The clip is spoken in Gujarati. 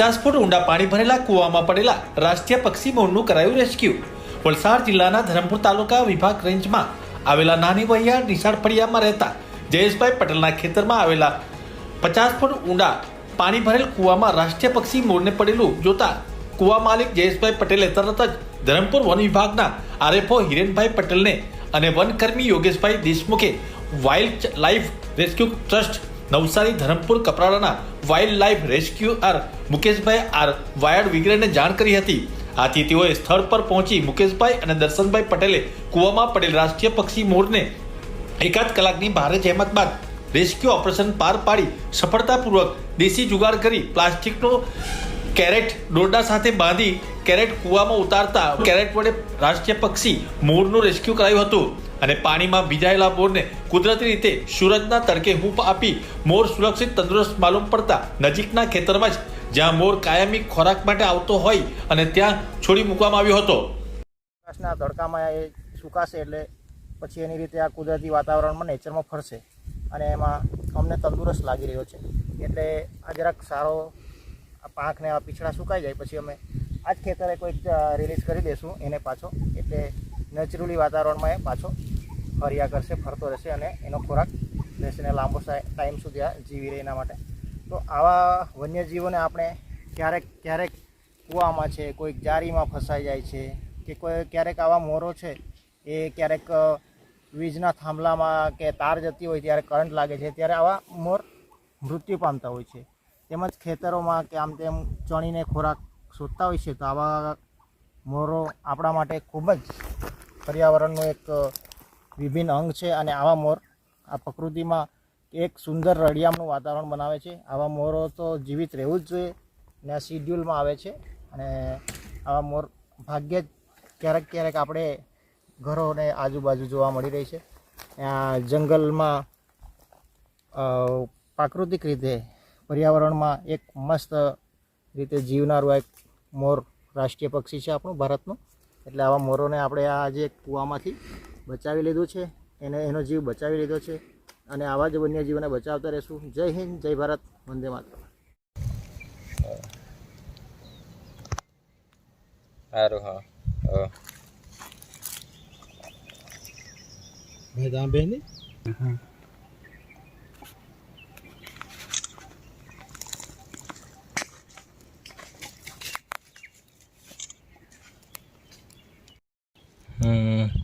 પચાસ ફૂટ ઊંડા પાણી ભરેલા કૂવામાં પડેલા રાષ્ટ્રીય પક્ષી મોરનું કરાયું રેસ્ક્યુ વલસાડ જિલ્લાના ધરમપુર તાલુકા વિભાગ રેન્જમાં આવેલા નાની વહિયાર નિશાળ ફળિયામાં રહેતા જયેશભાઈ પટેલના ખેતરમાં આવેલા પચાસ ફૂટ ઊંડા પાણી ભરેલ કૂવામાં રાષ્ટ્રીય પક્ષી મોરને પડેલું જોતા કૂવા માલિક જયેશભાઈ પટેલે તરત જ ધરમપુર વન વિભાગના આરએફઓ હિરેનભાઈ પટેલને અને વનકર્મી Yogeshbhai દેશમુખે wildlife rescue trust Navsari Dharampur કપરાડાના wild life rescuer Mukeshbhai R વાયર્ડ વિગ્રેને જાણ કરી હતી. આથી તેઓએ સ્થળ પર પહોંચી મુકેશભાઈ અને દર્શનભાઈ પટેલે કૂવામાં પડેલ રાષ્ટ્રીય પક્ષી મોરને એકાદ કલાકની ભારે જહેમત બાદ રેસ્ક્યુ ઓપરેશન પાર પાડી સફળતાપૂર્વક દેશી જુગાડ કરી પ્લાસ્ટિકનો કેરેટ દોરડા સાથે બાંધી કેરેટ કૂવામાં ઉતારતા કેરેટ વડે રાષ્ટ્રીય પક્ષી મોરનું રેસ્ક્યુ કરાયું હતું. અને પાણીમાં ભીજાયેલા મોરને કુદરતી રીતે સૂરજના તડકે હૂંફ આપી મોર સુરક્ષિત, તંદુરસ્ત, માલુમ પડતા નજીકના ખેતરમાં જ જ્યાં મોર કાયમી ખોરાક માટે આવતો હોય અને ત્યાં છોડી મૂકવામાં આવ્યો હતો. આકાશના તડકામાં એ સુકાશે એટલે પછી એની રીતે આ કુદરતી વાતાવરણમાં નેચરમાં ફરશે અને એમાં અમને તંદુરસ્ત લાગી રહ્યો છે. એટલે આ જરાક સારો પાંખને આ પીછડા સુકાઈ જાય, પછી અમે આ ખેતરે કોઈક રિલીઝ કરી દઈશું એને પાછો. એટલે નેચરલી વાતાવરણમાં એ પાછો ફર્યા કરશે, ફરતો રહેશે અને એનો ખોરાક રહેશે ને લાંબો ટાઈમ સુધી આ જીવી રહે એના માટે. તો આવા વન્યજીવોને આપણે ક્યારેક ક્યારેક કૂવામાં છે, કોઈક જારીમાં ફસાઈ જાય છે, કે કોઈ ક્યારેક આવા મોરો છે, એ ક્યારેક વીજના થાંભલામાં કે તાર જતી હોય ત્યારે કરંટ લાગે છે, ત્યારે આવા મોર મૃત્યુ પામતા હોય છે. તેમજ ખેતરોમાં કે આમ તેમ ચણીને ખોરાક શોધતા હોય છે, તો આવા મોરો આપણા માટે ખૂબ જ પર્યાવરણનું એક વિભિન્ન અંગ છે અને આવા મોર આ પ્રકૃતિમાં એક સુંદર રળિયામનું વાતાવરણ બનાવે છે. આવા મોરો તો જીવિત રહેવું જ જોઈએ ને આ શિડ્યુલમાં આવે છે અને આવા મોર ભાગ્યે જ ક્યારેક ક્યારેક આપણે ઘરોને આજુબાજુ જોવા મળી રહી છે. જંગલમાં પ્રાકૃતિક રીતે પર્યાવરણમાં એક મસ્ત રીતે જીવનારું એક મોર રાષ્ટ્રીય પક્ષી છે આપણું ભારતનું. એટલે આવા મોરોને આપણે આ જે કૂવામાંથી બચાવી લીધું છે. એને એનો જીવ બચાવી લીધો છે અને આવા જ વન્યજીવોને બચાવતા રહેશું. જય હિન્દ જય ભારત વંદે માતરમ. સારું હા. હા ભાઈ ત્યાં બેન હમ